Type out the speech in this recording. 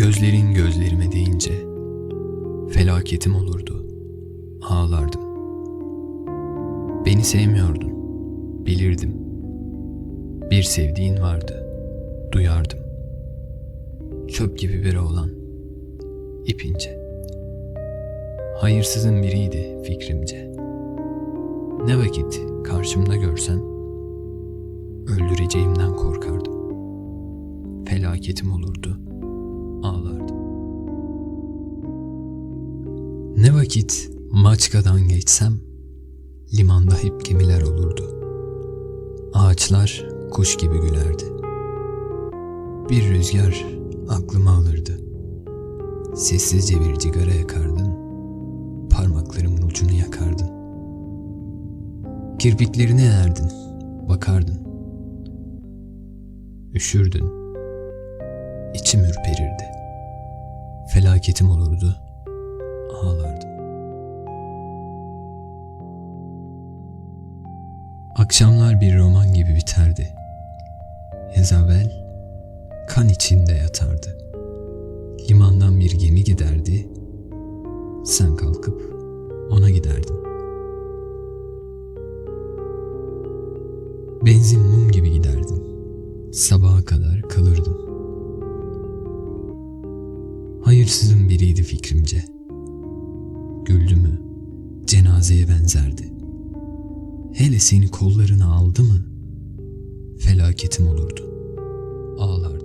Gözlerin gözlerime değince felaketim olurdu. Ağlardım. Beni sevmiyordun. Bilirdim. Bir sevdiğin vardı. Duyardım. Çöp gibi biri olan ipince. Hayırsızın biriydi fikrimce. Ne vakit karşımda görsem öldüreceğimden korkardım. Felaketim olurdu ağlardım. Ne vakit Maçka'dan geçsem limanda hep gemiler olurdu. Ağaçlar kuş gibi gülerdi. Bir rüzgar aklımı alırdı. Sessizce bir cigara yakardın, parmaklarımın ucunu yakardın. Kirpiklerine erdin, bakardın. Üşürdün, İçim ürperirdi. Felaketim olurdu. Ağlardım. Akşamlar bir roman gibi biterdi. Ezavel kan içinde yatardı. Limandan bir gemi giderdi. Sen kalkıp ona giderdin. Benzin mum gibi giderdin. Sabaha kadar kalırdın. Hayırsızın biriydi fikrimce. Güldü mü cenazeye benzerdi. Hele seni kollarına aldı mı felaketim olurdu. Ağlardı.